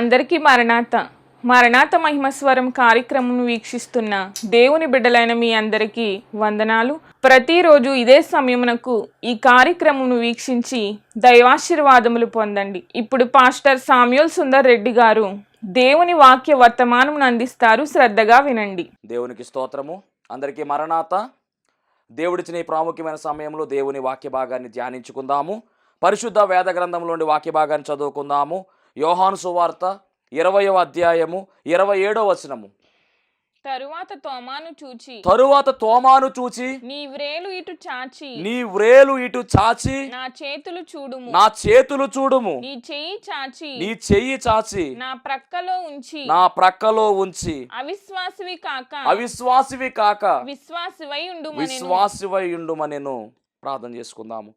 అందరికీ మరణాత మరణాత మహిమస్వరం కార్యక్రమం వీక్షిస్తున్న దేవుని బిడ్డలైన మీ అందరికీ వందనాలు. ప్రతిరోజు ఇదే సమయమునకు ఈ కార్యక్రమం వీక్షించి దైవాశీర్వాదములు పొందండి. ఇప్పుడు పాస్టర్ సామ్యూల్ సుందర్ రెడ్డి గారు దేవుని వాక్య వర్తమానం అందిస్తారు. శ్రద్ధగా వినండి. దేవునికి స్తోత్రము. అందరికీ మరణాత. దేవుడిచ్చిన ఈ ప్రాముఖ్యమైన సమయంలో దేవుని వాక్య భాగాన్ని ధ్యానించుకుందాము. పరిశుద్ధ వేద గ్రంథంలోని వాక్య భాగాన్ని చదువుకుందాము. యోహాను సువార్త ఇరవయవ అధ్యాయము ఇరవై ఏడవ వచనము. తరువాత తోమాను చూచి తరువాత తోమాను చూచి నీ వ్రేలు ఇటు చాచి నీ వ్రేలు ఇటు చాచి నా చేతులు చూడుము. నా చేతులు చూడుము. నీ చెయ్యి చాచి నీ చెయ్యి చాచి నా ప్రక్కలో ఉంచి నా ప్రక్కలో ఉంచి అవిశ్వాసివి కాక అవిశ్వాసివి కాక విశ్వాసివై ఉండు విశ్వాసివై ఉండుమనెను. ప్రార్థన చేసుకుందాము.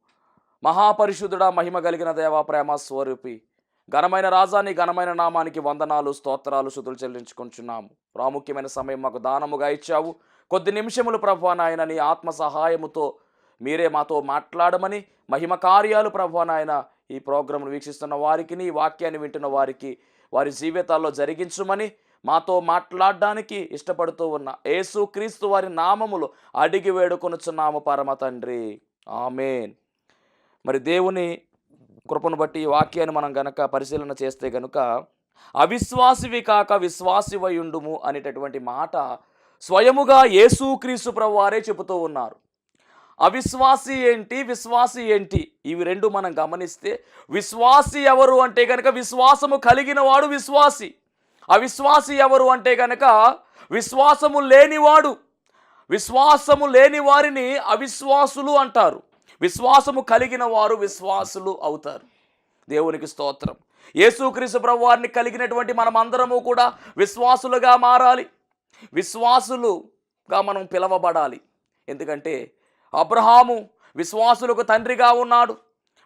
మహాపరిశుద్ధుడా మహిమ కలిగిన దేవా ప్రేమ స్వరూపి ఘనమైన రాజాని ఘనమైన నామానికి వందనాలు స్తోత్రాలు శుతులు చెల్లించుకుంటున్నాము. ప్రాముఖ్యమైన సమయం మాకు దానముగా ఇచ్చావు. కొద్ది నిమిషములు ప్రభు నాయన నీ ఆత్మ సహాయముతో మీరే మాతో మాట్లాడమని మహిమ కార్యాలు ప్రభు నాయన ఈ ప్రోగ్రాంను వీక్షిస్తున్న వారికి నీ వాక్యాన్ని వింటున్న వారికి వారి జీవితాల్లో జరిగించుమని మాతో మాట్లాడడానికి ఇష్టపడుతూ ఉన్న యేసు క్రీస్తు వారి నామములు అడిగి వేడుకొనుచున్నాము పరమ తండ్రి. ఆమెన్. మరి దేవుని కృపను బట్టి ఈ వాక్యాన్ని మనం గనక పరిశీలన చేస్తే గనుక అవిశ్వాసివి కాక విశ్వాసివయుండుము అనేటటువంటి మాట స్వయముగా యేసుక్రీస్తు ప్రభువారే చెబుతూ ఉన్నారు. అవిశ్వాసి ఏంటి? విశ్వాసి ఏంటి? ఇవి రెండు మనం గమనిస్తే విశ్వాసి ఎవరు అంటే కనుక విశ్వాసము కలిగిన వాడు విశ్వాసి. అవిశ్వాసి ఎవరు అంటే కనుక విశ్వాసము లేనివాడు. విశ్వాసము లేని వారిని అవిశ్వాసులు అంటారు. విశ్వాసము కలిగిన వారు విశ్వాసులు అవుతారు. దేవునికి స్తోత్రం. యేసుక్రీస్తు ప్రభువారిని కలిగినటువంటి మనమందరము కూడా విశ్వాసులుగా మారాలి. విశ్వాసులుగా మనం పిలవబడాలి. ఎందుకంటే అబ్రహాము విశ్వాసులకు తండ్రిగా ఉన్నాడు.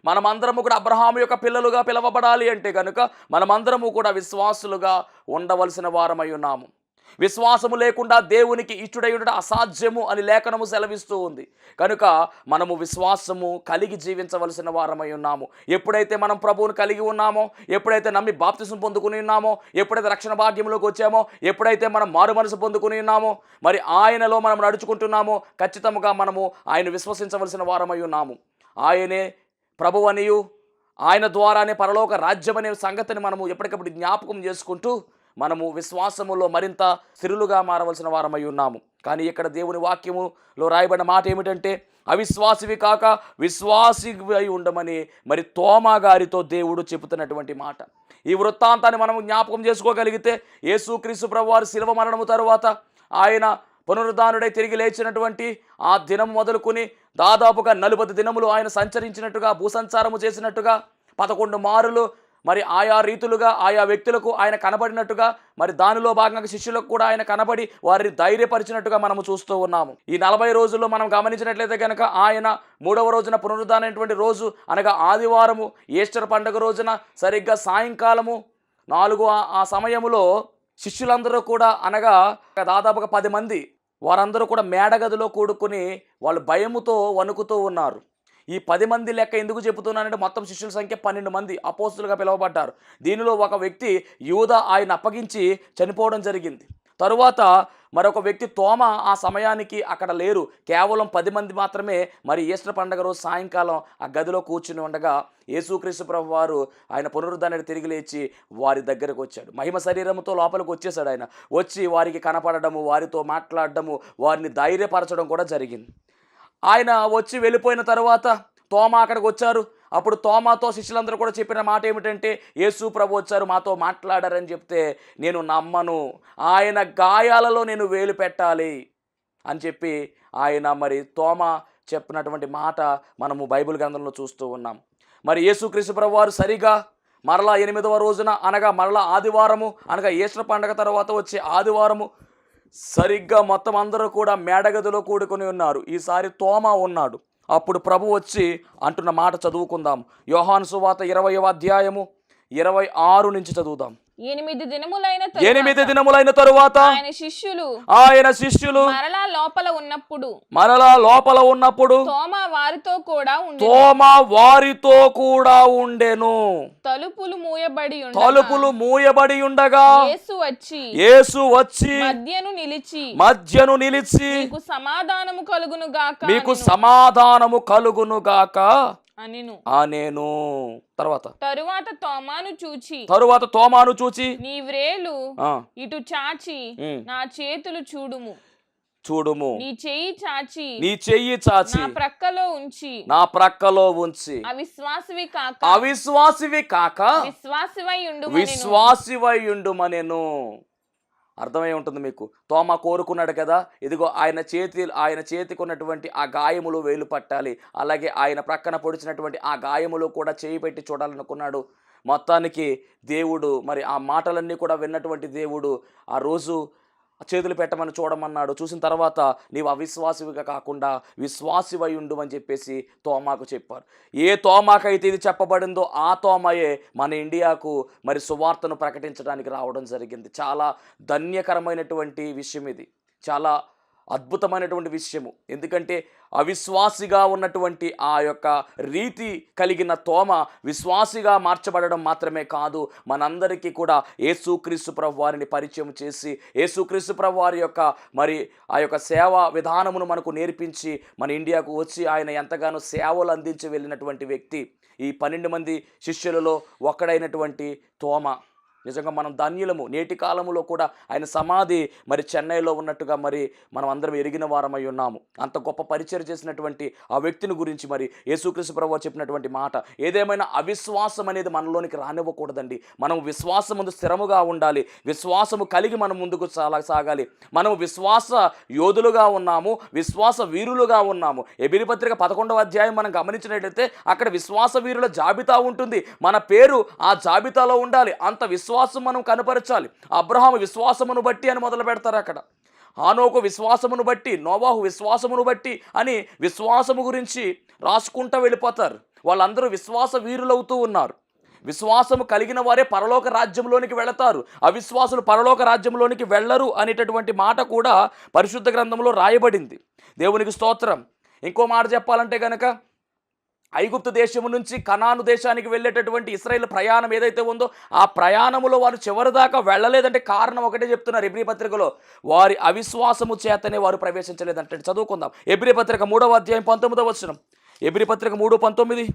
మనమందరము కూడా అబ్రహాము యొక్క పిల్లలుగా పిలవబడాలి అంటే కనుక మనమందరము కూడా విశ్వాసులుగా ఉండవలసిన వారమై ఉన్నాము. విశ్వాసము లేకుండా దేవునికి ఇష్టడై ఉండడం అసాధ్యము అని లేఖనము సెలవిస్తూ ఉంది. కనుక మనము విశ్వాసము కలిగి జీవించవలసిన వారమై ఉన్నాము. ఎప్పుడైతే మనం ప్రభువును కలిగి ఉన్నామో ఎప్పుడైతే నమ్మి బాప్తిసం పొందుకుని ఉన్నామో ఎప్పుడైతే రక్షణ భాగ్యంలోకి వచ్చామో ఎప్పుడైతే మనం మారు మనసు పొందుకుని ఉన్నామో మరి ఆయనలో మనం నడుచుకుంటున్నామో ఖచ్చితంగా మనము ఆయన విశ్వసించవలసిన వారమై ఉన్నాము. ఆయనే ప్రభువనియు ఆయన ద్వారానే పరలోక రాజ్యం అనే సంగతిని మనము ఎప్పటికప్పుడు జ్ఞాపకం చేసుకుంటూ మనము విశ్వాసములో మరింత సిరులుగా మారవలసిన వారమై ఉన్నాము. కానీ ఇక్కడ దేవుని వాక్యములో రాయబడిన మాట ఏమిటంటే అవిశ్వాసివి కాక విశ్వాసి అయి ఉండమని మరి తోమా గారితో దేవుడు చెబుతున్నటువంటి మాట. ఈ వృత్తాంతాన్ని మనం జ్ఞాపకం చేసుకోగలిగితే యేసుక్రీస్తు ప్రభువారి శిల్వ మరణము తరువాత ఆయన పునరుద్ధానుడై తిరిగి లేచినటువంటి ఆ దినం మొదలుకొని దాదాపుగా నలభై దినములు ఆయన సంచరించినట్టుగా భూసంచారము చేసినట్టుగా పదకొండు మారులు మరి ఆయా రీతులుగా ఆయా వ్యక్తులకు ఆయన కనబడినట్టుగా మరి దానిలో భాగంగా శిష్యులకు కూడా ఆయన కనబడి వారిని ధైర్యపరిచినట్టుగా మనము చూస్తూ ఉన్నాము. ఈ నలభై రోజుల్లో మనం గమనించినట్లయితే కనుక ఆయన మూడవ రోజున పునరుద్ధానటువంటి రోజు అనగా ఆదివారము ఈస్టర్ పండుగ రోజున సరిగ్గా సాయంకాలము నాలుగు ఆ- ఆ సమయములో శిష్యులందరూ కూడా అనగా దాదాపుగా పది మంది వారందరూ కూడా మేడగదిలో కూడుకుని వాళ్ళు భయముతో వణుకుతూ ఉన్నారు. ఈ పది మంది లెక్క ఎందుకు చెబుతున్నానంటే మొత్తం శిష్యుల సంఖ్య పన్నెండు మంది అపోస్తులుగా పిలువబడ్డారు. దీనిలో ఒక వ్యక్తి యూద ఆయన అప్పగించి చనిపోవడం జరిగింది. తరువాత మరొక వ్యక్తి తోమ ఆ సమయానికి అక్కడ లేరు. కేవలం పది మంది మాత్రమే మరి ఈస్టర్ పండగ రోజు సాయంకాలం ఆ గదిలో కూర్చుని ఉండగా యేసుక్రీస్తు ప్రభు వారు ఆయన పునరుద్ధరణ తిరిగి లేచి వారి దగ్గరకు వచ్చాడు. మహిమ శరీరంతో లోపలికి వచ్చేసాడు ఆయన. వచ్చి వారికి కనపడడము వారితో మాట్లాడడము వారిని ధైర్యపరచడం కూడా జరిగింది. ఆయన వచ్చి వెళ్ళిపోయిన తర్వాత తోమ అక్కడికి వచ్చారు. అప్పుడు తోమాతో శిష్యులందరూ కూడా చెప్పిన మాట ఏమిటంటే యేసు ప్రభు వచ్చారు మాతో మాట్లాడారని చెప్తే నేను నమ్మను. ఆయన గాయాలలో నేను వేలు పెట్టాలి. అని చెప్పి ఆయన మరి తోమ చెప్పినటువంటి మాట మనము బైబిల్ గ్రంథంలో చూస్తూ ఉన్నాం. మరి యేసుక్రీస్తు ప్రభు వారు సరిగా మరలా ఎనిమిదవ రోజున అనగా మరలా ఆదివారము అనగా ఈస్టర్ పండగ తర్వాత వచ్చే ఆదివారము సరిగ్గా మొత్తం అందరూ కూడా మేడగదిలో కూడుకొని ఉన్నారు. ఈసారి తోమ ఉన్నాడు. అప్పుడు ప్రభు వచ్చి అంటున్న మాట చదువుకుందాం. యోహాను సువాత ఇరవయవ అధ్యాయము ఇరవై ఆరు నుంచి చదువుదాం. ఎనిమిది దినములైన తరువాత ఎనిమిది దినములైన తరువాత ఆయన శిష్యులు ఆయన శిష్యులు మరలా లోపల ఉన్నప్పుడు మరలా లోపల ఉన్నప్పుడు తోమ వారితో కూడా తోమ వారితో కూడా ఉండెను. తలుపులు మూయబడి ఉండగా తలుపులు మూయబడి ఉండగా యేసు వచ్చి యేసు వచ్చి మధ్యను నిలిచి మధ్యను నిలిచి మీకు సమాధానము కలుగును గాక మీకు సమాధానము కలుగును గాక ఆ నేను. తర్వాత. తరువాత తోమాను చూచి. తరువాత తోమాను చూచి. నీ వ్రేలు ఇటు చాచి నా చేతులు చూడుము. చూడుము. నీ చెయ్యి చాచి నీ చెయ్యి చాచి. నా ప్రక్కలో ఉంచి. నా ప్రక్కలో ఉంచి. అవిశ్వాసివి కాక. అవిశ్వాసివి కాక. విశ్వాసివై ఉండు విశ్వాసివై ఉండుమనెను. అర్థమై ఉంటుంది మీకు. తోమ కోరుకున్నాడు కదా ఇదిగో ఆయన చేతి ఆయన చేతికి ఉన్నటువంటి ఆ గాయములు వేలు పట్టాలి. అలాగే ఆయన ప్రక్కన పొడిచినటువంటి ఆ గాయములు కూడా చేయి పెట్టి చూడాలనుకున్నాడు. మొత్తానికి దేవుడు మరి ఆ మాటలన్నీ కూడా విన్నటువంటి దేవుడు ఆ రోజు చేతులు పెట్టమని చూడమన్నాడు. చూసిన తర్వాత నీవు అవిశ్వాసివిగా కాకుండా విశ్వాసివై ఉండు అని చెప్పేసి తోమాకు చెప్పారు. ఏ తోమాకైతే ఇది చెప్పబడిందో ఆ తోమయే మన ఇండియాకు మరి సువార్తను ప్రకటించడానికి రావడం జరిగింది. చాలా ధన్యకరమైనటువంటి విషయం ఇది. చాలా అద్భుతమైనటువంటి విషయము. ఎందుకంటే అవిశ్వాసిగా ఉన్నటువంటి ఆ యొక్క రీతి కలిగిన తోమ విశ్వాసిగా మార్చబడడం మాత్రమే కాదు మనందరికీ కూడా యేసుక్రీస్తు ప్రభు వారిని పరిచయం చేసి యేసుక్రీస్తు ప్రభు వారి యొక్క మరి ఆ యొక్క సేవా విధానమును మనకు నేర్పించి మన ఇండియాకు వచ్చి ఆయన ఎంతగానో సేవలు అందించి వెళ్ళినటువంటి వ్యక్తి. ఈ పన్నెండు మంది శిష్యులలో ఒక్కడైనటువంటి తోమ. నిజంగా మనం ధన్యులము. నేటి కాలంలో కూడా ఆయన సమాధి మరి చెన్నైలో ఉన్నట్టుగా మరి మనం అందరం ఎరిగిన వారమై ఉన్నాము. అంత గొప్ప పరిచయం చేసినటువంటి ఆ వ్యక్తిని గురించి మరి యేసుక్రీస్తు ప్రభు చెప్పినటువంటి మాట. ఏదేమైనా అవిశ్వాసం అనేది మనలోనికి రానివ్వకూడదండి. మనం విశ్వాసం ముందు స్థిరముగా ఉండాలి. విశ్వాసము కలిగి మనం ముందుకు చాలా సాగాలి. మనం విశ్వాస యోధులుగా ఉన్నాము. విశ్వాస వీరులుగా ఉన్నాము. ఎబిరి పత్రిక పదకొండవ అధ్యాయం మనం గమనించినట్లయితే అక్కడ విశ్వాస వీరుల జాబితా ఉంటుంది. మన పేరు ఆ జాబితాలో ఉండాలి. అంత విశ్వాసం విశ్వాసం మనం కనపరచాలి. అబ్రహాం విశ్వాసమును బట్టి అని మొదలు పెడతారు అక్కడ. హానోకు విశ్వాసమును బట్టి నోవాహు విశ్వాసమును బట్టి అని విశ్వాసము గురించి రాసుకుంటూ వెళ్ళిపోతారు. వాళ్ళందరూ విశ్వాస వీరులవుతూ ఉన్నారు. విశ్వాసము కలిగిన వారే పరలోక రాజ్యంలోనికి వెళతారు. అవిశ్వాసులు పరలోక రాజ్యంలోనికి వెళ్ళరు అనేటటువంటి మాట కూడా పరిశుద్ధ గ్రంథంలో రాయబడింది. దేవునికి స్తోత్రం. ఇంకో మాట చెప్పాలంటే కనుక ఐగుప్తు దేశము నుంచి కనాను దేశానికి వెళ్ళేటటువంటి ఇస్రాయేల్ ప్రయాణం ఏదైతే ఉందో ఆ ప్రయాణములో వారు చివరి దాకా వెళ్ళలేదంటే కారణం ఒకటే చెప్తున్నారు ఎబ్రి పత్రికలో. వారి అవిశ్వాసము చేతనే వారు ప్రవేశించలేదంటే చదువుకుందాం. ఎబ్రి పత్రిక మూడవ అధ్యాయం పంతొమ్మిదవ వచ్చిన ఎబ్రి పత్రిక మూడు పంతొమ్మిది.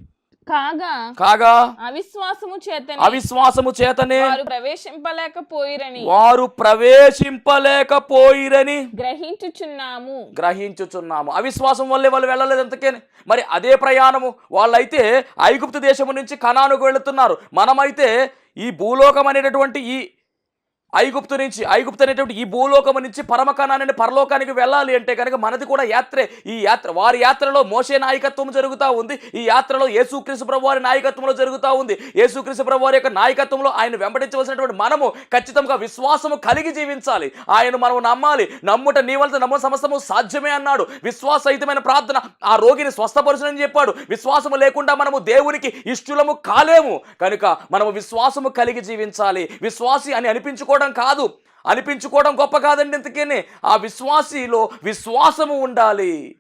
కాగా? కాగా? అవిశ్వాసము చేతనే. అవిశ్వాసము చేతనే. వారు ప్రవేశింపలేకపోయిరని. వారు ప్రవేశింపలేకపోయిరని. గ్రహించుచున్నాము. గ్రహించుచున్నాము. అవిశ్వాసం వల్లే వాళ్ళు వెళ్ళలేదు అంతకే మరి అదే ప్రయాణము. వాళ్ళైతే ఐగుప్తు దేశము నుంచి కనానుకు వెళుతున్నారు. మనమైతే ఈ భూలోకం అనేటటువంటి ఈ ఐగుప్తు నుంచి ఐగుప్తు అనేటువంటి ఈ భూలోకం నుంచి పరమకణాన్ని పరలోకానికి వెళ్ళాలి అంటే కనుక మనది కూడా యాత్రే. ఈ యాత్ర వారి యాత్రలో మోసే నాయకత్వం జరుగుతూ ఉంది. ఈ యాత్రలో యేసుక్రీస్తు ప్రభు వారి నాయకత్వంలో జరుగుతూ ఉంది. యేసుక్రీస్తు ప్రభు వారి యొక్క నాయకత్వంలో ఆయన వెంబడించవలసినటువంటి మనము ఖచ్చితంగా విశ్వాసము కలిగి జీవించాలి. ఆయన మనం నమ్మాలి. నమ్ముట నీ వలన నమ్మ సమస్తము సాధ్యమే అన్నాడు. విశ్వాసహితమైన ప్రార్థన ఆ రోగిని స్వస్థపరచునని చెప్పాడు. విశ్వాసము లేకుండా మనము దేవునికి ఇష్టలము కాలేము. కనుక మనము విశ్వాసము కలిగి జీవించాలి. విశ్వాసి అని అనిపించుకోవడం కాదు. అనిపించుకోవడం గొప్ప కాదండి ఇంతకేనే. ఆ విశ్వాసిలో విశ్వాసము ఉండాలి.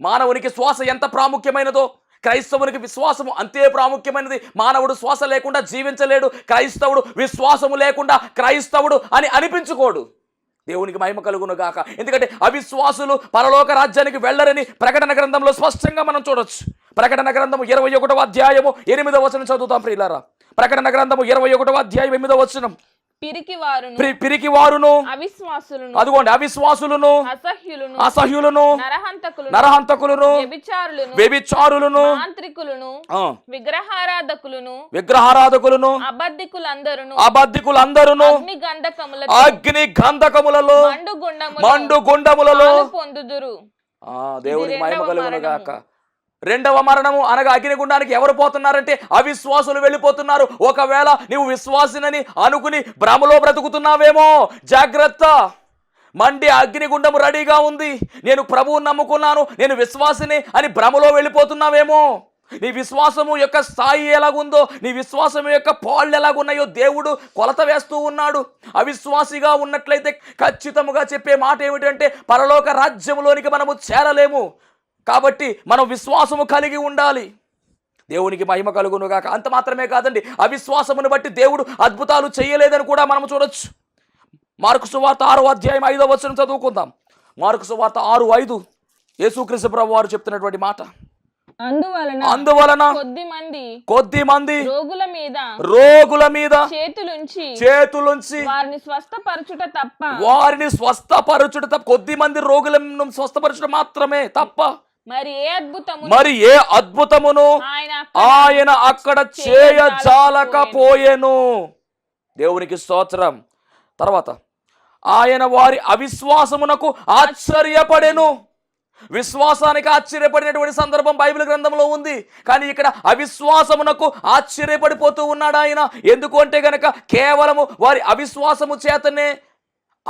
మానవునికి శ్వాస ఎంత ప్రాముఖ్యమైనదో క్రైస్తవునికి విశ్వాసము అంతే ప్రాముఖ్యమైనది. మానవుడు శ్వాస లేకుండా జీవించలేడు క్రైస్తవుడు విశ్వాసము లేకుండా క్రైస్తవుడు అని అనిపించుకోడు. దేవునికి మహిమ కలుగును గాక. ఎందుకంటే అవిశ్వాసులు పరలోక రాజ్యానికి వెళ్ళరని ప్రకటన గ్రంథంలో స్పష్టంగా మనం చూడొచ్చు. ప్రకటన గ్రంథము ఇరవై ఒకటవ అధ్యాయము ఎనిమిదవ వచనం చదువుతాం ప్రియులారా. ప్రకటన గ్రంథము ఇరవై ఒకటవ అధ్యాయం ఎనిమిదవ వచనం. పిరికి వారును అవిశ్వాసులను అదిగోండి అవిశ్వాసులను అసహ్యులను అసహ్యులను నరహంతకులను నరహంతకులను వ్యభిచారులను వ్యభిచారులను మాంత్రికులను విగ్రహారాధకులను విగ్రహారాధకులను అబద్ధికులందరును అబద్ధికులందరును అగ్ని గంధకముల అగ్ని గంధకములలో మండు గుండములు మండు గుండములలో పొందుదురు ఇది మహిమ కలుగును. గాక రెండవ మరణము అనగా అగ్నిగుండానికి ఎవరు పోతున్నారంటే అవిశ్వాసులు వెళ్ళిపోతున్నారు. ఒకవేళ నీవు విశ్వాసినని అనుకుని భ్రమలో బ్రతుకుతున్నావేమో జాగ్రత్త. మండి అగ్నిగుండము రెడీగా ఉంది. నేను ప్రభువు నమ్ముకున్నాను నేను విశ్వాసిని అని భ్రమలో వెళ్ళిపోతున్నావేమో. నీ విశ్వాసము యొక్క స్థాయి ఎలాగుందో నీ విశ్వాసం యొక్క పాళ్ళు ఎలాగున్నాయో దేవుడు కొలత వేస్తూ ఉన్నాడు. అవిశ్వాసిగా ఉన్నట్లయితే ఖచ్చితముగా చెప్పే మాట ఏమిటంటే పరలోక రాజ్యములోనికి మనము చేరలేము. కాబట్టి మనం విశ్వాసము కలిగి ఉండాలి. దేవునికి మహిమ కలుగును గాక. అంత మాత్రమే కాదండి అవిశ్వాసమును బట్టి దేవుడు అద్భుతాలు చేయలేదని కూడా మనం చూడొచ్చు. మార్కు సువార్త ఆరు అధ్యాయం ఐదో వచనం చదువుకుందాం. మార్కు సువార్త ఆరు ఐదు. యేసుక్రీస్తు ప్రభు వారు చెప్తున్నటువంటి మాట. అందువలన అందువలన కొద్ది మంది కొద్ది మంది రోగుల మీద రోగుల మీద చేతులుంచి చేతులుంచి వారిని స్వస్థపరచుట తప్ప వారిని స్వస్థపరచుట తప్ప కొద్ది మంది రోగులను స్వస్థపరచడం మాత్రమే తప్ప మరి ఏ అద్భుతము మరి ఏ అద్భుతమును? ఆయన ఆయన అక్కడ చేయజాలకపోయెను దేవునికి స్తోత్రం. తర్వాత ఆయన వారి అవిశ్వాసమునకు ఆశ్చర్యపడెను. విశ్వాసానికి ఆశ్చర్యపడినటువంటి సందర్భం బైబిల్ గ్రంథంలో ఉంది. కానీ ఇక్కడ అవిశ్వాసమునకు ఆశ్చర్యపడిపోతూ ఉన్నాడు ఆయన. ఎందుకు అంటే గనక కేవలము వారి అవిశ్వాసము చేతనే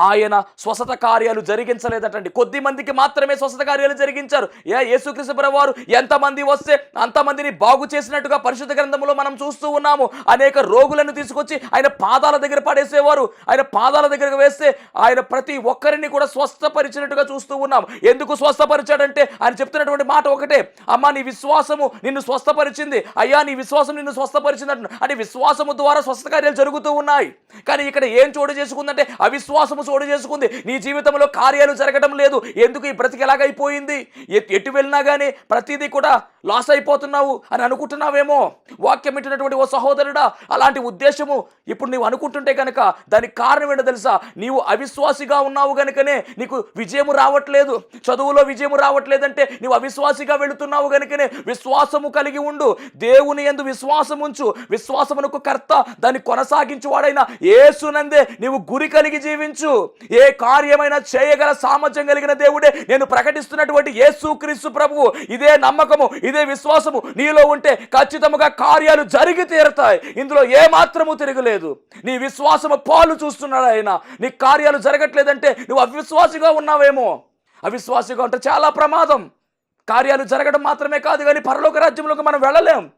ఆయన స్వస్థత కార్యాలు జరిగించలేదటండి. కొద్ది మందికి మాత్రమే స్వస్థత కార్యాలు జరిగించారు. ఏ యేసుకృష్ణ వారు ఎంతమంది వస్తే అంతమందిని బాగు చేసినట్టుగా పరిశుద్ధ గ్రంథంలో మనం చూస్తూ ఉన్నాము. అనేక రోగులను తీసుకొచ్చి ఆయన పాదాల దగ్గర పడేసేవారు. ఆయన పాదాల దగ్గరకు వేస్తే ఆయన ప్రతి ఒక్కరిని కూడా స్వస్థపరిచినట్టుగా చూస్తూ ఉన్నాం. ఎందుకు స్వస్థపరిచాడంటే ఆయన చెప్తున్నటువంటి మాట ఒకటే. అమ్మా నీ విశ్వాసము నిన్ను స్వస్థపరిచింది. అయ్యా నీ విశ్వాసం నిన్ను స్వస్థపరిచింది అంటే విశ్వాసము ద్వారా స్వస్థ కార్యాలు జరుగుతూ ఉన్నాయి. కానీ ఇక్కడ ఏం చోటు చేసుకుందంటే అవిశ్వాసము చోటు చేసుకుంది. నీ జీవితంలో కార్యాలు జరగడం లేదు. ఎందుకు ఈ బ్రతికి ఎలాగైపోయింది ఎటు వెళ్ళినా కానీ ప్రతిదీ కూడా లాస్ అయిపోతున్నావు అని అనుకుంటున్నావేమో? వాక్యం ఇచ్చినటువంటి ఓ సహోదరుడా అలాంటి ఉద్దేశము ఇప్పుడు నీవు అనుకుంటుంటే కనుక దానికి కారణం ఏంటో తెలుసా? నీవు అవిశ్వాసిగా ఉన్నావు కనుకనే నీకు విజయము రావట్లేదు. చదువులో విజయము రావట్లేదంటే నీవు అవిశ్వాసిగా వెళుతున్నావు కనుకనే విశ్వాసము కలిగి ఉండు. దేవుని ఎందు విశ్వాసం ఉంచు. విశ్వాసమునకు కర్త దాన్ని కొనసాగించువాడైన ఏసునందే నీవు గురి కలిగి జీవించు. ఏ కార్యమైనా చేయగల సామర్థ్యం కలిగిన దేవుడే. నేను ప్రకటిస్తున్నటువంటి యేసు క్రీస్తు ప్రభువు. ఇదే నమ్మకము ఇదే విశ్వాసము. నీలో ఉంటే ఖచ్చితముగా కార్యాలు జరిగి తీరుతాయి. ఇందులో ఏ మాత్రము తిరగలేదు. నీ విశ్వాసము పాలు చూస్తున్నాడు ఆయన. నీ కార్యాలు జరగట్లేదంటే నువ్వు అవిశ్వాసిగా ఉన్నావేమో. అవిశ్వాసిగా ఉంటే చాలా ప్రమాదం. కార్యాలు జరగడం మాత్రమే కాదు కానీ పరలోక రాజ్యంలోకి మనం వెళ్ళలేం.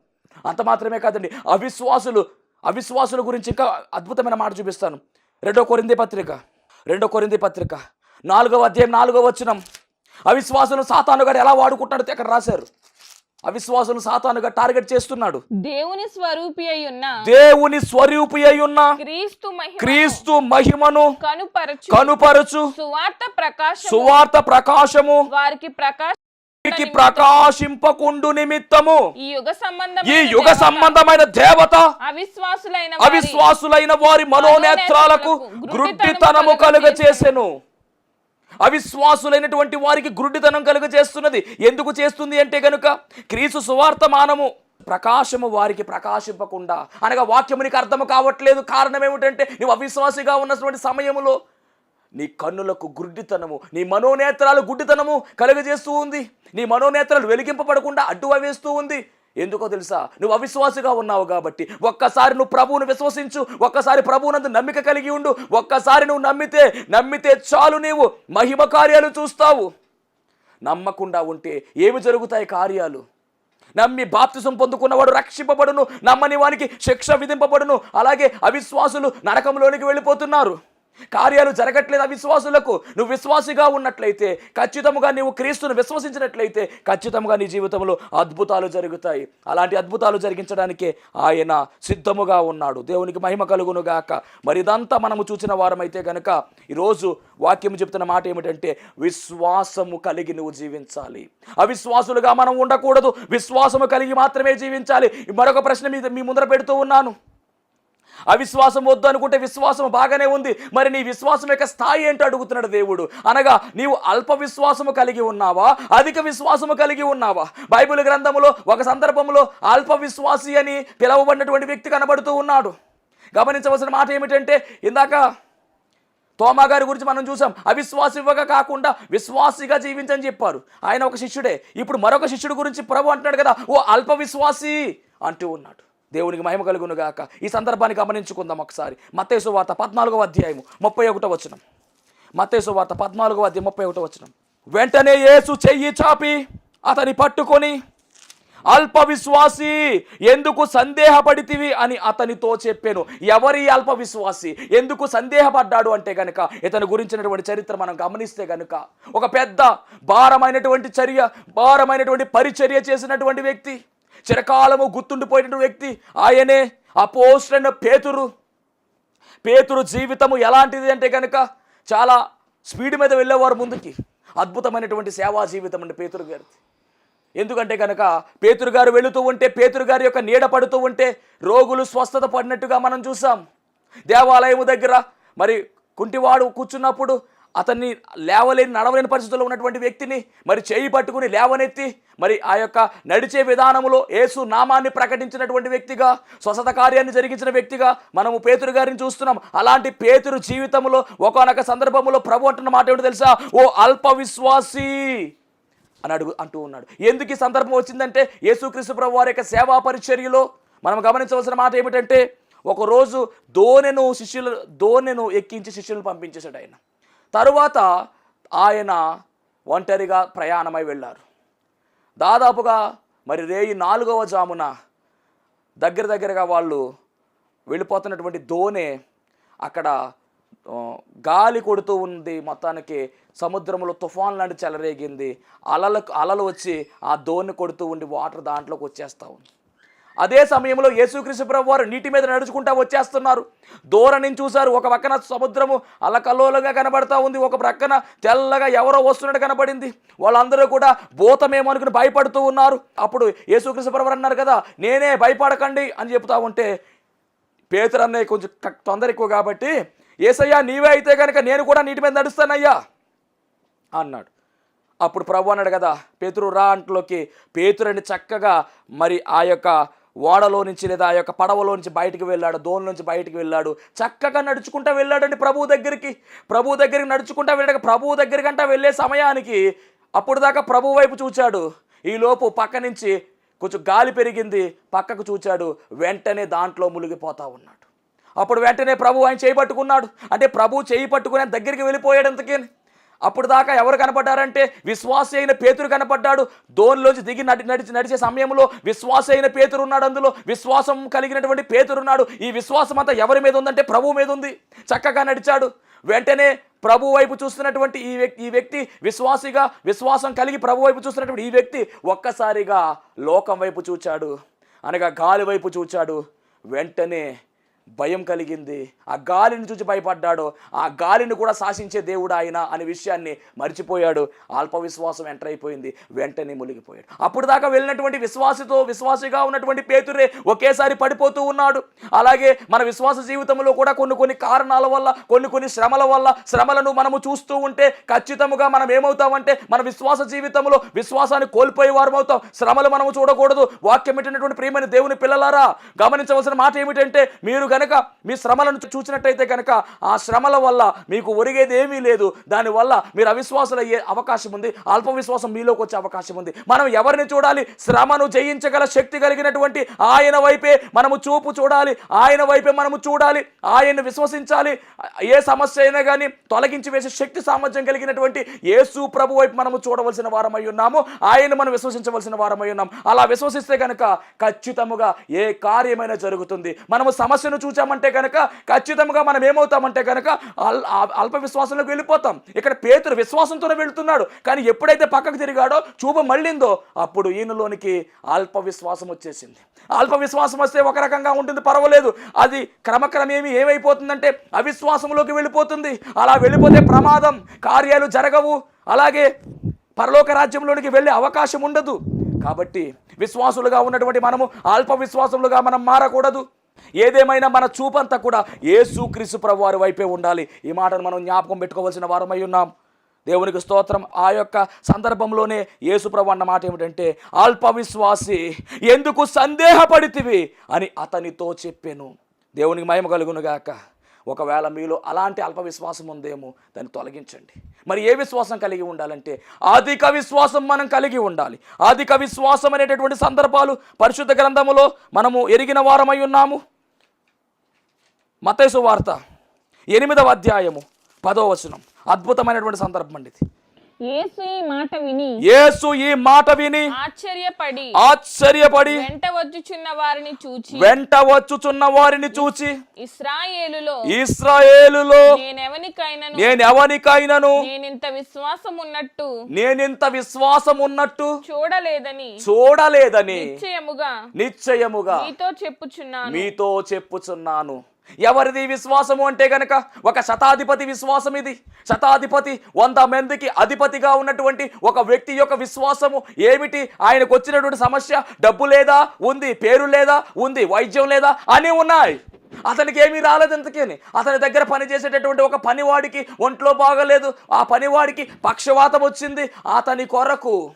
అంత మాత్రమే కాదండి. అవిశ్వాసులు అవిశ్వాసుల గురించి ఇంకా అద్భుతమైన మాట చూపిస్తాను. రెండో కొరింది పత్రిక. రెండో కొరింది పత్రిక నాలుగవ అధ్యాయం నాలుగవ వచనం. అవిశ్వాసులు సాతాను గారు ఎలా వాడుకుంటున్నాడు అక్కడ రాశారు. అవిశ్వాసులు సాతానుగా టార్గెట్ చేస్తున్నాడు. దేవుని స్వరూపి అయి ఉన్న దేవుని స్వరూపి అయి ఉన్న క్రీస్తు క్రీస్తు మహిమను కనుపరచు. కనుపరచు. సువార్త ప్రకాశం సువార్త ప్రకాశము. వారికి ప్రకాశ వారికి ప్రకాశింపకుండు నిమిత్తము. ఈ యుగ సంబంధం ఈ యుగ సంబంధమైన దేవత అవిశ్వాసులైన వారి అవిశ్వాసులైన వారి మనోనేత్రాలకు గ్రుడ్డితనము కలుగ చేసెను అవిశ్వాసులైనటువంటి వారికి గ్రుడ్డితనం కలుగ చేస్తున్నది ఎందుకు చేస్తుంది అంటే గనుక క్రీస్తు సువార్తమానము ప్రకాశము వారికి ప్రకాశింపకుండా అనగా వాక్యము నీకు అర్థము కావట్లేదు. కారణం ఏమిటంటే నువ్వు అవిశ్వాసిగా ఉన్నటువంటి సమయంలో నీ కన్నులకు గుడ్డితనము నీ మనోనేత్రాలు గుడ్డితనము కలుగజేస్తూ ఉంది. నీ మనోనేత్రాలు వెలిగింపబడకుండా అడ్డు వేస్తూ ఉంది. ఎందుకో తెలుసా? నువ్వు అవిశ్వాసిగా ఉన్నావు కాబట్టి. ఒక్కసారి నువ్వు ప్రభువును విశ్వసించు ఒక్కసారి ప్రభువునందు నమ్మిక కలిగి ఉండు ఒక్కసారి నువ్వు నమ్మితే నమ్మితే చాలు నీవు. మహిమ కార్యాలు చూస్తావు. నమ్మకుండా ఉంటే ఏమి జరుగుతాయి కార్యాలు? నమ్మి బాప్తిసం పొందుకున్నవాడు రక్షింపబడును నమ్మని వానికి శిక్ష విధింపబడును. అలాగే అవిశ్వాసులు నరకంలోనికి వెళ్ళిపోతున్నారు. కార్యాలు జరగట్లేదు అవిశ్వాసులకు. నువ్వు విశ్వాసిగా ఉన్నట్లయితే ఖచ్చితంగా నీవు క్రీస్తును విశ్వసించినట్లయితే ఖచ్చితంగా నీ జీవితంలో అద్భుతాలు జరుగుతాయి. అలాంటి అద్భుతాలు జరిగించడానికి ఆయన సిద్ధముగా ఉన్నాడు. దేవునికి మహిమ కలుగును గాక మరి ఇదంతా మనము చూసిన వారమైతే కనుక ఈరోజు వాక్యం చెప్తున్న మాట ఏమిటంటే విశ్వాసము కలిగి నువ్వు జీవించాలి. అవిశ్వాసులుగా మనం ఉండకూడదు. విశ్వాసము కలిగి మాత్రమే జీవించాలి. మరొక ప్రశ్న మీద మీ ముందర పెడుతూ ఉన్నాను. అవిశ్వాసం వద్దు అనుకుంటే విశ్వాసం బాగానే ఉంది. మరి నీ విశ్వాసం యొక్క స్థాయి ఏంటో అడుగుతున్నాడు దేవుడు. అనగా నీవు అల్ప విశ్వాసము కలిగి ఉన్నావా? అధిక విశ్వాసము కలిగి ఉన్నావా? బైబిల్ గ్రంథములో ఒక సందర్భంలో అల్ప విశ్వాసి అని పిలవబడినటువంటి వ్యక్తి కనబడుతూ ఉన్నాడు. గమనించవలసిన మాట ఏమిటంటే ఇందాక తోమా గారి గురించి మనం చూసాం. అవిశ్వాసిగా కాకుండా విశ్వాసిగా జీవించని చెప్పారు. ఆయన ఒక శిష్యుడే. ఇప్పుడు మరొక శిష్యుడు గురించి ప్రభు అంటున్నాడు కదా ఓ అల్ప విశ్వాసి అంటూ ఉన్నాడు. దేవునికి మహిమ కలుగును గాక. ఈ సందర్భాన్ని గమనించుకుందాం ఒకసారి. మత్తేసు వార్త పద్నాలుగవ అధ్యాయము ముప్పై ఒకటో వచనం. మత్తేసు వార్త పద్నాలుగవ అధ్యాయం ముప్పై ఒకటో వచనం. వెంటనే యేసు చెయ్యి చాపి అతని పట్టుకొని అల్ప విశ్వాసి ఎందుకు సందేహపడితివి? అని అతనితో చెప్పాను. ఎవరి అల్ప విశ్వాసి? ఎందుకు సందేహపడ్డాడు అంటే గనుక ఇతని గురించినటువంటి చరిత్ర మనం గమనిస్తే గనుక ఒక పెద్ద భారమైనటువంటి చర్య భారమైనటువంటి పరిచర్య చేసినటువంటి వ్యక్తి చిరకాలము గుర్తుండిపోయినటువంటి వ్యక్తి ఆయనే అపోస్టైన పేతురు. పేతురు జీవితము ఎలాంటిది అంటే కనుక చాలా స్పీడ్ మీద వెళ్ళేవారు ముందుకి. అద్భుతమైనటువంటి సేవా జీవితం అండి పేతురు గారిది. ఎందుకంటే కనుక పేతురు గారు వెళుతూ ఉంటే పేతురు గారి యొక్క నీడ పడుతూ ఉంటే రోగులు స్వస్థత పడినట్టుగా మనం చూసాం. దేవాలయము దగ్గర మరి కుంటివాడు కూర్చున్నప్పుడు అతన్ని లేవలేని నడవలేని పరిస్థితుల్లో ఉన్నటువంటి వ్యక్తిని మరి చేయి పట్టుకుని లేవనెత్తి మరి ఆ యొక్క నడిచే విధానంలో యేసు నామాన్ని ప్రకటించినటువంటి వ్యక్తిగా స్వసత కార్యాన్ని జరిగించిన వ్యక్తిగా మనము పేతురు గారిని చూస్తున్నాం. అలాంటి పేతురు జీవితంలో ఒకనొక సందర్భంలో ప్రభు అంటున్న మాట ఏమిటో తెలుసా? ఓ అల్ప విశ్వాసి అని అడుగు అంటూ ఉన్నాడు. ఎందుకు ఈ సందర్భం వచ్చిందంటే యేసుక్రీస్తు ప్రభు వారి యొక్క సేవా పరిచర్యలో మనం గమనించవలసిన మాట ఏమిటంటే ఒకరోజు దోనెను శిష్యులు దోనెను ఎక్కించి శిష్యులను పంపించేశాడు ఆయన. తరువాత ఆయన ఒంటరిగా ప్రయాణమై వెళ్ళారు. దాదాపుగా మరి రేయి నాలుగవ జామున దగ్గర దగ్గరగా వాళ్ళు వెళ్ళిపోతున్నటువంటి దోణె అక్కడ గాలి కొడుతూ ఉంది. మొత్తానికి సముద్రంలో తుఫాన్ లాంటి చెలరేగింది అలలకు అలలు వచ్చి ఆ దోణి కొడుతూ ఉండి వాటర్ దాంట్లోకి వచ్చేస్తూ ఉంది. అదే సమయంలో యేసుక్రీస్తు ప్రభు వారు నీటి మీద నడుచుకుంటా వచ్చేస్తున్నారు. దూరం నుంచి చూశారు ఒక పక్కన సముద్రము అలకల్లోలంగా కనబడతా ఉంది ఒక ప్రక్కన తెల్లగా ఎవరో వస్తున్నట్టు కనబడింది. వాళ్ళందరూ కూడా భూతమేమనుకుని భయపడుతూ ఉన్నారు. అప్పుడు యేసుక్రీస్తు ప్రభు అన్నారు కదా నేనే భయపడకండి అని చెప్తా ఉంటే పేతురు అన్నయ్య కొంచెం తొందర ఎక్కువ కాబట్టి ఏసయ్యా నీవే అయితే కనుక నేను కూడా నీటి మీద నడుస్తానయ్యా అన్నాడు. అప్పుడు ప్రభు అన్నాడు కదా పేతురు రా అంట్లోకి పేతురని చక్కగా మరి ఆ యొక్క ఓడలో నుంచి లేదా ఆ యొక్క పడవలో నుంచి బయటికి వెళ్ళాడు దోణి నుంచి బయటికి వెళ్ళాడు. చక్కగా నడుచుకుంటా వెళ్ళాడండి ప్రభువు దగ్గరికి. ప్రభు దగ్గరికి నడుచుకుంటా వెళ్ళాక ప్రభువు దగ్గరికంటా వెళ్ళే సమయానికి అప్పుడు దాకా ప్రభు వైపు చూచాడు. ఈలోపు పక్క నుంచి కొంచెం గాలి పెరిగింది పక్కకు చూచాడు. వెంటనే దాంట్లో మునిగిపోతా ఉన్నాడు. అప్పుడు వెంటనే ప్రభు ఆయన చేయి పట్టుకున్నాడు. అంటే ప్రభు చేయి పట్టుకుని దగ్గరికి వెళ్ళిపోయాడు అంతకే అప్పుడు దాకా ఎవరు కనపడ్డారంటే విశ్వాసి అయిన పేతురు కనపడ్డాడు. దోనిలోంచి దిగి నడి నడిచి నడిచే సమయంలో విశ్వాస అయిన పేతురు ఉన్నాడు అందులో. విశ్వాసం కలిగినటువంటి పేతురున్నాడు ఈ విశ్వాసం అంతా ఎవరి మీద ఉందంటే ప్రభు మీద ఉంది. చక్కగా నడిచాడు. వెంటనే ప్రభు వైపు చూస్తున్నటువంటి ఈ వ్యక్తి ఈ వ్యక్తి విశ్వాసిగా విశ్వాసం కలిగి ప్రభు వైపు చూస్తున్నటువంటి ఈ వ్యక్తి ఒక్కసారిగా లోకం వైపు చూచాడు. అనగా గాలి వైపు చూచాడు. వెంటనే భయం కలిగింది. ఆ గాలిని చూసి భయపడ్డాడు. ఆ గాలిని కూడా శాసించే దేవుడు ఆయన అనే విషయాన్ని మర్చిపోయాడు. అల్ప విశ్వాసం ఎంటర్ అయిపోయింది. వెంటనే మునిగిపోయాడు. అప్పుడు దాకా వెళ్ళినటువంటి విశ్వాసితో విశ్వాసిగా ఉన్నటువంటి పేతురే ఒకేసారి పడిపోతూ ఉన్నాడు. అలాగే మన విశ్వాస జీవితంలో కూడా కొన్ని కొన్ని కారణాల వల్ల కొన్ని కొన్ని శ్రమల వల్ల శ్రమలను మనము చూస్తూ ఉంటే ఖచ్చితంగా మనం ఏమవుతామంటే మన విశ్వాస జీవితంలో విశ్వాసాన్ని కోల్పోయే వారు అవుతాం. శ్రమలు మనము చూడకూడదు. వాక్యం ఏంటంటే ప్రియమైన దేవుని పిల్లలారా గమనించవలసిన మాట ఏమిటంటే మీరు కనుక మీ శ్రమలను చూసినట్టయితే కనుక ఆ శ్రమల వల్ల మీకు ఒరిగేది ఏమీ లేదు. దానివల్ల మీరు అవిశ్వాసులు అయ్యే అవకాశం ఉంది. అల్ప విశ్వాసం మీలోకి వచ్చే అవకాశం ఉంది. మనం ఎవరిని చూడాలి? శ్రమను జయించగల శక్తి కలిగినటువంటి ఆయన వైపే మనము చూపు చూడాలి. ఆయన వైపే మనము చూడాలి. ఆయన్ని విశ్వసించాలి. ఏ సమస్య అయినా కానీ తొలగించి వేసే శక్తి సామర్థ్యం కలిగినటువంటి యేసు ప్రభు వైపు మనము చూడవలసిన వారమై ఉన్నాము. ఆయన మనం విశ్వసించవలసిన వారమై ఉన్నాం. అలా విశ్వసిస్తే కనుక ఖచ్చితముగా ఏ కార్యమైనా జరుగుతుంది. మనము సమస్యను చూచామంటే కనుక ఖచ్చితంగా మనం ఏమవుతామంటే కనుక అల్- అల్ప విశ్వాసంలోకి వెళ్ళిపోతాం. ఇక్కడ పేతురు విశ్వాసంతోనే వెళుతున్నాడు. కానీ ఎప్పుడైతే పక్కకు తిరిగాడో చూపు మళ్ళిందో అప్పుడు ఈయనలోనికి అల్ప విశ్వాసం వచ్చేసింది. అల్ప విశ్వాసం వస్తే ఒక రకంగా ఉంటుంది పర్వాలేదు. అది క్రమక్రమేమి ఏమైపోతుందంటే అవిశ్వాసంలోకి వెళ్ళిపోతుంది. అలా వెళ్ళిపోతే ప్రమాదం కార్యాలు జరగవు. అలాగే పరలోక రాజ్యంలోనికి వెళ్ళే అవకాశం ఉండదు. కాబట్టి విశ్వాసులుగా ఉన్నటువంటి మనము అల్ప విశ్వాసములుగా మనం మారకూడదు. ఏదేమైనా మన చూపంతా కూడా యేసుక్రీస్తు ప్రభు వారి వైపే ఉండాలి. ఈ మాటను మనం జ్ఞాపకం పెట్టుకోవాల్సిన వారమై ఉన్నాం. దేవునికి స్తోత్రం. ఆ యొక్క సందర్భంలోనే యేసుప్రభు అన్న మాట ఏమిటంటే అల్ప విశ్వాసి ఎందుకు సందేహపడితివి? అని అతనితో చెప్పాను. దేవునికి మహిమ కలుగునుగాక గాక. ఒకవేళ మీలో అలాంటి అల్ప విశ్వాసం ఉందేమో దాన్ని తొలగించండి. మరి ఏ విశ్వాసం కలిగి ఉండాలంటే అధిక విశ్వాసం మనం కలిగి ఉండాలి. అధిక విశ్వాసం అనేటటువంటి సందర్భాలు పరిశుద్ధ గ్రంథములో మనము ఎరిగిన వారమై ఉన్నాము. మతేసు వార్త ఎనిమిదవ అధ్యాయము పదో వచనం. అద్భుతమైనటువంటి సందర్భం అండి ఇది. యేసు ఈ మాట విని యేసు ఈ మాట విని ఆశ్చర్యపడి ఆశ్చర్యపడి వెంట వచ్చుచున్న వారిని చూచి వెంట వచ్చుచున్న వారిని చూచి ఇస్రాయేలులో ఇస్రాయేలులో నేనెవనికైనను? నేను ఎవరికైనాను నేనింత విశ్వాసం ఉన్నట్టు నేనింత విశ్వాసం ఉన్నట్టు చూడలేదని చూడలేదని నిశ్చయముగా నిశ్చయముగా మీతో చెప్పుచున్నాను. మీతో చెప్పుచున్నాను. ఎవరిది విశ్వాసము అంటే గనక ఒక శతాధిపతి విశ్వాసం ఇది. శతాధిపతి వంద మందికి అధిపతిగా ఉన్నటువంటి ఒక వ్యక్తి యొక్క విశ్వాసము ఏమిటి? ఆయనకు వచ్చినటువంటి సమస్య డబ్బు లేదా? ఉంది. పేరు లేదా? ఉంది. వైద్యం లేదా? అని ఉన్నాయి. అతనికి ఏమీ రాలేదు ఇంతకేని. అతని దగ్గర పనిచేసేటటువంటి ఒక పనివాడికి ఒంట్లో బాగలేదు. ఆ పనివాడికి పక్షవాతం వచ్చింది. అతని కొరకు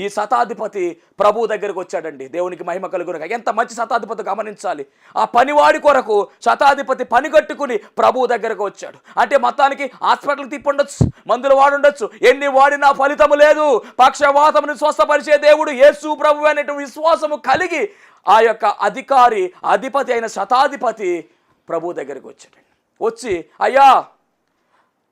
ఈ శతాధిపతి ప్రభు దగ్గరకు వచ్చాడండి. దేవునికి మహిమ కలుగునగా ఎంత మంచి శతాధిపతి గమనించాలి. ఆ పనివాడి కొరకు శతాధిపతి పని కట్టుకుని ప్రభు దగ్గరకు వచ్చాడు. అంటే మొత్తానికి హాస్పిటల్కి తిప్పుండొచ్చు మందులు వాడుండొచ్చు ఎన్ని వాడినా ఫలితము లేదు. పక్షవాతమును స్వస్థపరిచే దేవుడు యేసు ప్రభు అనేటువంటి విశ్వాసము కలిగి ఆ యొక్క అధికారి అధిపతి అయిన శతాధిపతి ప్రభు దగ్గరకు వచ్చాడండి. వచ్చి అయ్యా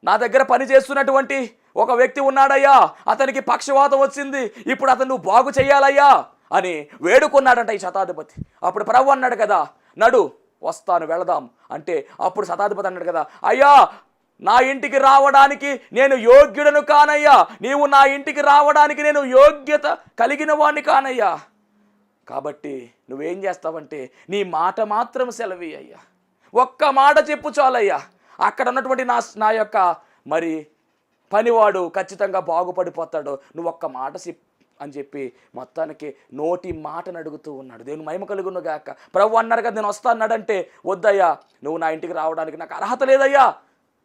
నా దగ్గర పని చేస్తున్నటువంటి ఒక వ్యక్తి ఉన్నాడయ్యా అతనికి పక్షవాతం వచ్చింది ఇప్పుడు అతను నువ్వు బాగు చేయాలయ్యా అని వేడుకున్నాడంట ఈ శతాధిపతి. అప్పుడు ప్రభు అన్నాడు కదా నడు వస్తాను వెళదాం అంటే అప్పుడు శతాధిపతి అన్నాడు కదా అయ్యా నా ఇంటికి రావడానికి నేను యోగ్యుడను కానయ్యా నీవు నా ఇంటికి రావడానికి నేను యోగ్యత కలిగిన వాడిని కానయ్యా. కాబట్టి నువ్వేం చేస్తావంటే నీ మాట మాత్రం సెలవి అయ్యా ఒక్క మాట చెప్పు చాలయ్యా. అక్కడ ఉన్నటువంటి నా నా యొక్క మరి పనివాడు ఖచ్చితంగా బాగుపడిపోతాడు. నువ్వు ఒక్క మాట చెప్ అని చెప్పి మొత్తానికి నోటి మాటను అడుగుతూ ఉన్నాడు. దేవుని మహిమ కలుగును గాక. ప్రభు అన్నారు కదా నేను వస్తా అన్నాడంటే వద్దయ్యా నువ్వు నా ఇంటికి రావడానికి నాకు అర్హత లేదయ్యా.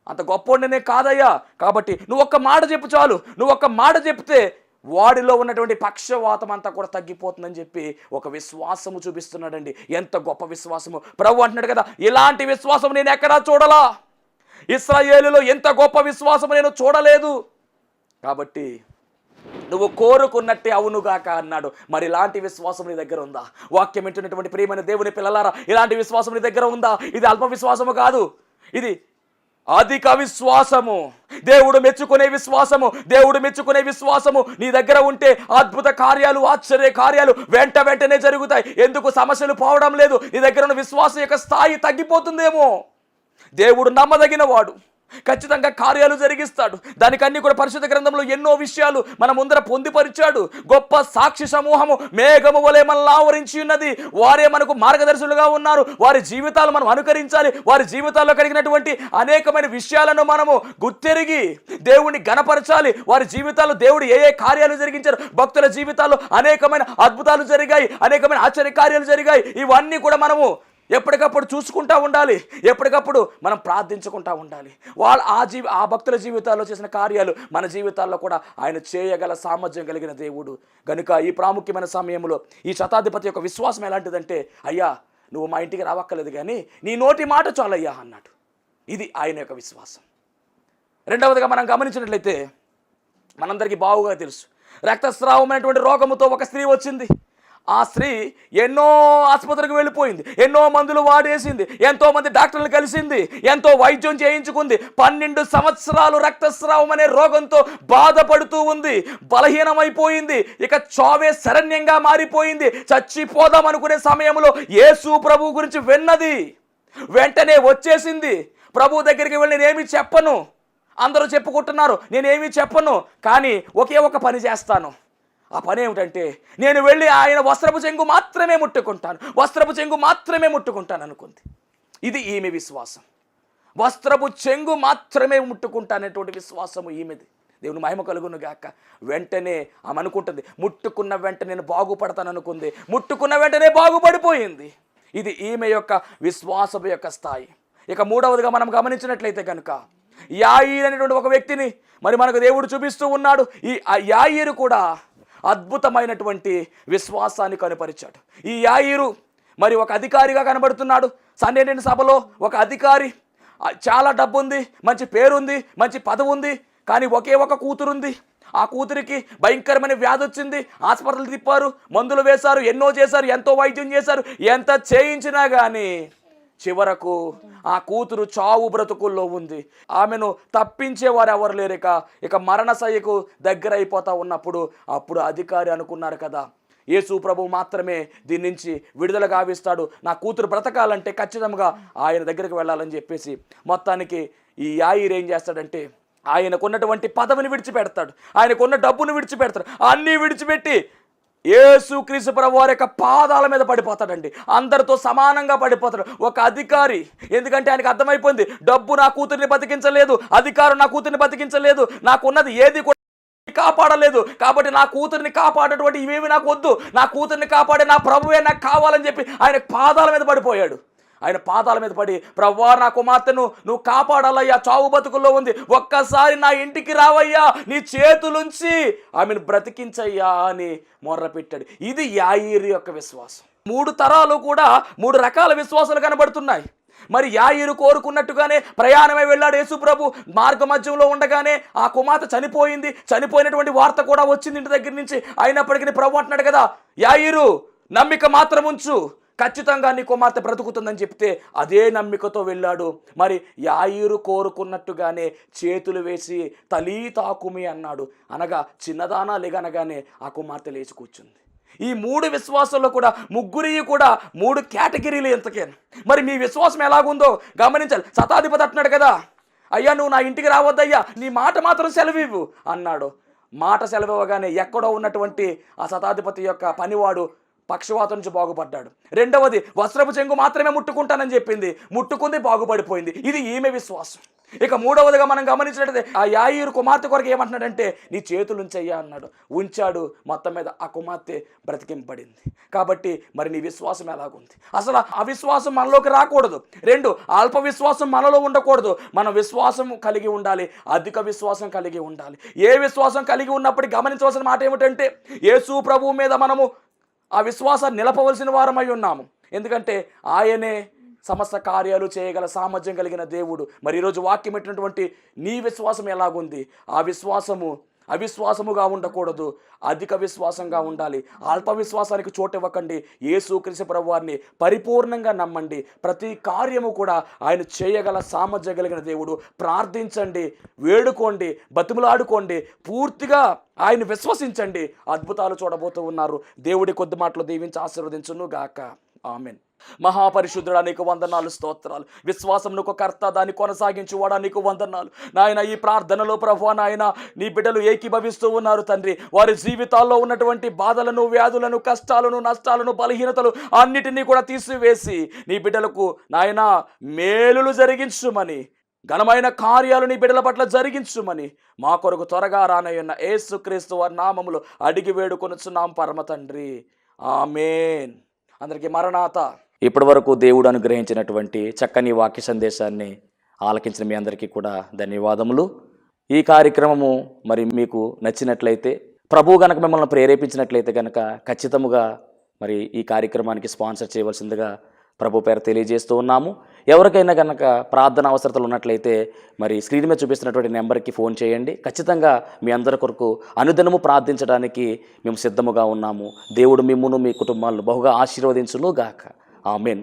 అంత గొప్పనే కాదయ్యా. కాబట్టి నువ్వు ఒక్క మాట చెప్పు చాలు. నువ్వు ఒక్క మాట చెప్తే వాడిలో ఉన్నటువంటి పక్షవాతం అంతా కూడా తగ్గిపోతుందని చెప్పి ఒక విశ్వాసము చూపిస్తున్నాడండి. ఎంత గొప్ప విశ్వాసము. ప్రభు అంటున్నాడు కదా ఇలాంటి విశ్వాసం నేను ఎక్కడా చూడలా. ఇస్రాయేలులో ఎంత గొప్ప విశ్వాసము నేను చూడలేదు. కాబట్టి నువ్వు కోరుకున్నట్టే అవునుగాక అన్నాడు. మరి ఇలాంటి విశ్వాసం నీ దగ్గర ఉందా? వాక్యం వింటున్నటువంటి ప్రియమైన దేవుని పిల్లలారా ఇలాంటి విశ్వాసం నీ దగ్గర ఉందా? ఇది అల్ప విశ్వాసము కాదు. ఇది అధిక విశ్వాసము. దేవుడు మెచ్చుకునే విశ్వాసము. దేవుడు మెచ్చుకునే విశ్వాసము. నీ దగ్గర ఉంటే అద్భుత కార్యాలు ఆశ్చర్య కార్యాలు వెంట వెంటనే జరుగుతాయి. ఎందుకు సమస్యలు పోవడం లేదు? నీ దగ్గర ఉన్న విశ్వాసం యొక్క స్థాయి తగ్గిపోతుందేమో. దేవుడు నమ్మదగిన వాడు. ఖచ్చితంగా కార్యాలు జరిగిస్తాడు. దానికన్నీ కూడా పరిశుద్ధ గ్రంథంలో ఎన్నో విషయాలు మన ముందర పొందిపరిచాడు. గొప్ప సాక్షి సమూహము మేఘము వలె మనల్ని ఆవరించి ఉన్నది. వారే మనకు మార్గదర్శులుగా ఉన్నారు. వారి జీవితాలు మనం అనుకరించాలి. వారి జీవితాల్లో కలిగినటువంటి అనేకమైన విషయాలను మనము గుర్తెరిగి దేవుణ్ణి గణపరచాలి. వారి జీవితాల్లో దేవుడు ఏ ఏ కార్యాలు జరిగించారు? భక్తుల జీవితాల్లో అనేకమైన అద్భుతాలు జరిగాయి. అనేకమైన ఆశ్చర్య కార్యాలు జరిగాయి. ఇవన్నీ కూడా మనము ఎప్పటికప్పుడు చూసుకుంటా ఉండాలి. ఎప్పటికప్పుడు మనం ప్రార్థించుకుంటూ ఉండాలి. వాళ్ళ ఆ జీవి ఆ భక్తుల జీవితాల్లో చేసిన కార్యాలు మన జీవితాల్లో కూడా ఆయన చేయగల సామర్థ్యం కలిగిన దేవుడు. గనుక ఈ ప్రాముఖ్యమైన సమయంలో ఈ శతాధిపతి యొక్క విశ్వాసం ఎలాంటిదంటే అయ్యా నువ్వు మా ఇంటికి రావక్కర్లేదు కానీ నీ నోటి మాట చాలయ్యా అన్నాడు. ఇది ఆయన యొక్క విశ్వాసం. రెండవదిగా మనం గమనించినట్లయితే మనందరికీ బావుగా తెలుసు. రక్తస్రావమైనటువంటి రోగముతో ఒక స్త్రీ వచ్చింది. ఆ స్త్రీ ఎన్నో ఆసుపత్రికి వెళ్ళిపోయింది ఎన్నో మందులు వాడేసింది ఎంతోమంది డాక్టర్లు కలిసింది ఎంతో వైద్యం చేయించుకుంది పన్నెండు సంవత్సరాలు రక్తస్రావం అనే రోగంతో బాధపడుతూ ఉంది బలహీనమైపోయింది ఇక చావే శరణ్యంగా మారిపోయింది చచ్చిపోదాం అనుకునే సమయంలో యేసు ప్రభు గురించి విన్నది వెంటనే వచ్చేసింది ప్రభు దగ్గరికి వెళ్ళి నేనేమి చెప్పను అందరూ చెప్పుకుంటున్నారు నేనేమీ చెప్పను కానీ ఒకే ఒక పని చేస్తాను ఆ పని ఏమిటంటే నేను వెళ్ళి ఆయన వస్త్రపు చెంగు మాత్రమే ముట్టుకుంటాను. వస్త్రపు చెంగు మాత్రమే ముట్టుకుంటాను అనుకుంది. ఇది ఈమె విశ్వాసం. వస్త్రపు చెంగు మాత్రమే ముట్టుకుంటానటువంటి విశ్వాసము ఈమెది. దేవుని మహిమ కలుగును గాక. వెంటనే ఆమె అనుకుంటుంది ముట్టుకున్న వెంటనే నేను బాగుపడతాను అనుకుంది. ముట్టుకున్న వెంటనే బాగుపడిపోయింది. ఇది ఈమె యొక్క విశ్వాసపు యొక్క స్థాయి. ఇక మూడవదిగా మనం గమనించినట్లయితే కనుక యాయిర్ అనేటువంటి ఒక వ్యక్తిని మరి మనకు దేవుడు చూపిస్తూ ఉన్నాడు. ఈ ఆ యాయిరు కూడా అద్భుతమైనటువంటి విశ్వాసాన్ని కనుపరిచాడు. ఈ యాయిరు మరి ఒక అధికారిగా కనబడుతున్నాడు. సండే సభలో ఒక అధికారి చాలా డబ్బు ఉంది మంచి పేరుంది మంచి పదవి ఉంది కానీ ఒకే ఒక కూతురుంది. ఆ కూతురికి భయంకరమైన వ్యాధి వచ్చింది హాస్పిటల్ తిప్పారు మందులు వేశారు ఎన్నో చేశారు ఎంతో వైద్యం చేశారు ఎంత చేయించినా కానీ చివరకు ఆ కూతురు చావు బ్రతుకుల్లో ఉంది. ఆమెను తప్పించేవారు ఎవరు లేరు ఇక ఇక దగ్గర అయిపోతా ఉన్నప్పుడు అప్పుడు అధికారి అనుకున్నారు కదా. యేసు ప్రభు మాత్రమే దీని నుంచి విడుదల గావిస్తాడు. నా కూతురు బ్రతకాలంటే ఖచ్చితంగా ఆయన దగ్గరికి వెళ్ళాలని చెప్పేసి మొత్తానికి ఈ యాయిర్ ఏం చేస్తాడంటే ఆయనకున్నటువంటి పదవిని విడిచిపెడతాడు. ఆయనకున్న డబ్బును విడిచిపెడతాడు. అన్నీ విడిచిపెట్టి యేసు క్రీస్తు ప్రభు వారి యొక్క పాదాల మీద పడిపోతాడండి. అందరితో సమానంగా పడిపోతాడు. ఒక అధికారి ఎందుకంటే ఆయనకు అర్థమైపోయింది డబ్బు నా కూతుర్ని బతికించలేదు అధికారం నా కూతుర్ని బతికించలేదు నాకున్నది ఏది కూడా కాపాడలేదు కాబట్టి నా కూతుర్ని కాపాడేటువంటి ఇవేవి నాకు వద్దు నా కూతుర్ని కాపాడే నా ప్రభువే నాకు కావాలని చెప్పి ఆయన పాదాల మీద పడిపోయాడు. ఆయన పాదాల మీద పడి ప్రవ్వా నా కుమార్తెను నువ్వు కాపాడాలయ్యా చావు బతుకుల్లో ఉంది. ఒక్కసారి నా ఇంటికి రావయ్యా నీ చేతులుంచి. ఆమెను బ్రతికించయ్యా అని మొర్ర పెట్టాడు ఇది యాయిరి యొక్క విశ్వాసం. మూడు తరాలు కూడా మూడు రకాల విశ్వాసాలు కనబడుతున్నాయి. మరి యాయిరు కోరుకున్నట్టుగానే ప్రయాణమై వెళ్ళాడు యేసుప్రభు మార్గ మధ్యంలో ఉండగానే ఆ కుమార్తె చనిపోయింది. చనిపోయినటువంటి వార్త కూడా వచ్చింది ఇంటి దగ్గర నుంచి. అయినప్పటికీ ప్రభు అంటున్నాడు కదా యాయిరు నమ్మిక మాత్రం ఉంచు ఖచ్చితంగా నీ కుమార్తె బ్రతుకుతుందని చెప్తే అదే నమ్మికతో వెళ్ళాడు. మరి యాయిరు కోరుకున్నట్టుగానే చేతులు వేసి తలీ తాకుమి అన్నాడు. అనగా చిన్నదానా లేగనగానే ఆ కుమార్తె లేచి కూర్చుంది. ఈ మూడు విశ్వాసంలో కూడా ముగ్గురి కూడా మూడు కేటగిరీలు ఎంతకే మరి మీ విశ్వాసం ఎలాగుందో గమనించాలి. శతాధిపతి అంటున్నాడు కదా అయ్యా నువ్వు నా ఇంటికి రావద్దయ్యా నీ మాట మాత్రం సెలవివ్వు అన్నాడు. మాట సెలవివ్వగానే ఎక్కడో ఉన్నటువంటి ఆ శతాధిపతి యొక్క పనివాడు పక్షవాతం నుంచి బాగుపడ్డాడు. రెండవది వస్త్రపు చెంగు మాత్రమే ముట్టుకుంటానని చెప్పింది. ముట్టుకుంది బాగుపడిపోయింది. ఇది ఈమె విశ్వాసం. ఇక మూడవదిగా మనం గమనించినట్లయితే ఆ యాయూరు కుమార్తె కొరకు ఏమంటున్నాడంటే నీ చేతులు ఉంచయ్యా అన్నాడు. ఉంచాడు మొత్తం మీద ఆ కుమార్తె బ్రతికింపడింది కాబట్టి మరి నీ విశ్వాసం ఎలాగుంది? అసలు ఆ విశ్వాసం మనలోకి రాకూడదు. రెండు అల్ప విశ్వాసం మనలో ఉండకూడదు. మన విశ్వాసం కలిగి ఉండాలి అధిక విశ్వాసం కలిగి ఉండాలి. ఏ విశ్వాసం కలిగి ఉన్నప్పటికీ గమనించవలసిన మాట ఏమిటంటే యేసు ప్రభువు మీద మనము ఆ విశ్వాసాన్ని నిలపవలసిన వారమై ఉన్నాము. ఎందుకంటే ఆయనే సమస్త కార్యాలు చేయగల సామర్థ్యం కలిగిన దేవుడు. మరి ఈరోజు వాక్యం పెట్టినటువంటి నీ విశ్వాసం ఎలాగుంది? ఆ విశ్వాసము అవిశ్వాసముగా ఉండకూడదు. అధిక విశ్వాసంగా ఉండాలి. అల్ప విశ్వాసానికి చోటు ఇవ్వకండి యేసు క్రీస్తు ప్రభు వారిని పరిపూర్ణంగా నమ్మండి. ప్రతి కార్యము కూడా ఆయన చేయగల సామర్థ్య కలిగిన దేవుడు. ప్రార్థించండి. వేడుకోండి. బతిమలాడుకోండి. పూర్తిగా ఆయన విశ్వసించండి. అద్భుతాలు చూడబోతూ ఉన్నారు. దేవుడి కొద్ది మాటలు దీవించి ఆశీర్వదించును గాక ఆమెన్. మహాపరిశుద్ధుడా నీకు వందనాలు స్తోత్రాలు. విశ్వాసమునకు కర్త దాన్ని కొనసాగించువాడా నీకు వందనాలు. నాయన ఈ ప్రార్థనలో ప్రభు నాయన నీ బిడ్డలు ఏకీభవిస్తూ ఉన్నారు తండ్రి. వారి జీవితాల్లో ఉన్నటువంటి బాధలను వ్యాధులను కష్టాలను నష్టాలను బలహీనతలు అన్నిటినీ కూడా తీసివేసి నీ బిడ్డలకు నాయన మేలులు జరిగించుమని ఘనమైన కార్యాలు నీ బిడ్డల పట్ల జరిగించుమని మా కొరకు త్వరగా రానయ్యున్న ఏసుక్రీస్తు వారి నామములు అడిగి వేడుకొనుచున్నాం పరమ తండ్రి. ఆమేన్. అందరికీ మరణాత. ఇప్పటివరకు దేవుడు అనుగ్రహించినటువంటి చక్కని వాక్య సందేశాన్ని ఆలకించిన మీ అందరికీ కూడా ధన్యవాదములు. ఈ కార్యక్రమము మరి మీకు నచ్చినట్లయితే ప్రభు గనక మిమ్మల్ని ప్రేరేపించినట్లయితే కనుక ఖచ్చితముగా మరి ఈ కార్యక్రమానికి స్పాన్సర్ చేయవలసిందిగా ప్రభు పేరు తెలియజేస్తూ ఉన్నాము. ఎవరికైనా కనుక ప్రార్థన అవసరతలు ఉన్నట్లయితే మరి స్క్రీన్ మీద చూపిస్తున్నటువంటి నెంబర్కి ఫోన్ చేయండి. ఖచ్చితంగా మీ అందరి కొరకు అనుదినము ప్రార్థించడానికి మేము సిద్ధముగా ఉన్నాము. దేవుడు మిమ్మును మీ కుటుంబాలను బహుగా ఆశీర్వదించును గాక ఆమెన్